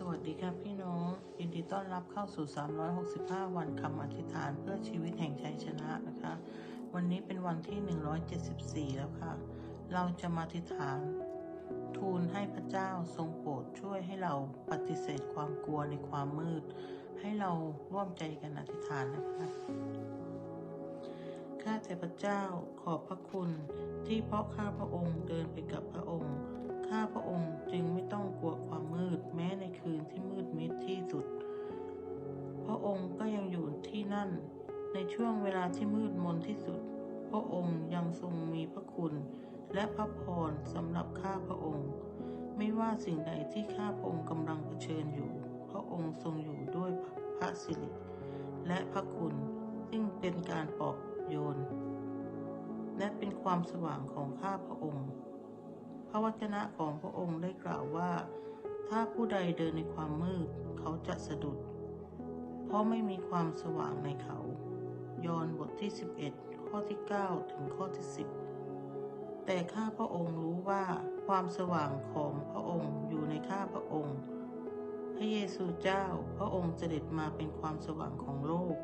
สวัสดีครับพี่น้อง ยินดีต้อนรับเข้าสู่ 365 วันคำอธิษฐานเพื่อชีวิตแห่งชัยชนะนะคะ วันนี้เป็นวันที่ 174 แล้วค่ะ เราจะมาอธิษฐาน ทูลให้พระเจ้าทรงโปรดช่วยให้เราปฏิเสธความกลัวในความมืด ให้เราร่วมใจกันอธิษฐานนะคะข้าแต่พระเจ้าขอบพระคุณที่เพราะข้าพระองค์เดินไปกับพระ ในช่วงเวลาที่มืดมนที่สุด พระองค์ยังทรงมีพระคุณ และพระพรสำหรับข้าพระองค์ ไม่ว่าสิ่งใดที่ข้าพระองค์กำลังเผชิญอยู่ พระองค์ทรงอยู่ด้วยพระสิริและพระคุณซึ่งเป็นการปลอบโยน และเป็นความสว่างของข้าพระองค์ พระวจนะของพระองค์ได้กล่าวว่า ถ้าผู้ใดเดินในความมืดเขาจะสะดุด เพราะไม่มีความสว่างในเขา ยอห์นบทที่ 11 ข้อที่ 9 ถึงข้อที่ 10 แต่ข้าพระองค์รู้ว่าความสว่างของพระองค์อยู่ในข้าพระองค์ พระเยซูเจ้าพระองค์เสด็จมาเป็นความสว่างของโลก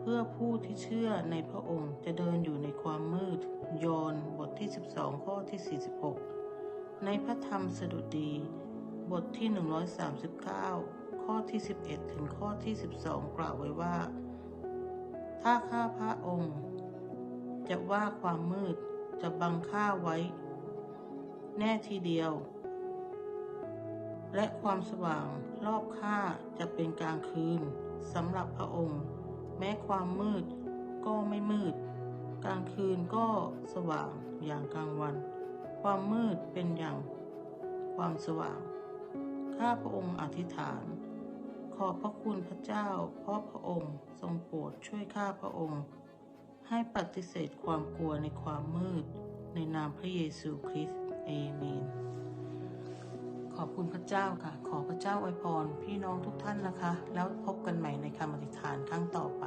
เพื่อผู้ที่เชื่อในพระองค์จะเดินอยู่ในความมืด ยอห์นบทที่ 12 ข้อที่ 46 ในพระธรรมสดุดี บทที่ 139 ข้อที่ 11 ถึงข้อที่ 12 กล่าวไว้ว่า ถ้าข้าพระองค์ จะว่าความมืดจะบังข้าไว้ แน่ทีเดียว และความสว่างรอบข้าจะเป็นกลางคืนสำหรับพระองค์ แม้ความมืดก็ไม่มืด กลางคืนก็สว่างอย่างกลางวัน ความมืดเป็นอย่างความสว่าง ข้าพระองค์อธิษฐาน ขอบพระคุณพระเจ้า เพราะพระองค์ ดช่วยข้าพระองค์ ให้ปฏิเสธความกลัวในความมืด ในนามพระเยซูคริสต์เอเมน ขอบคุณพระเจ้าค่ะ ขอพระเจ้าอวยพรพี่น้องทุกท่านนะคะ แล้วพบกันใหม่ในคำอธิษฐานครั้งต่อไป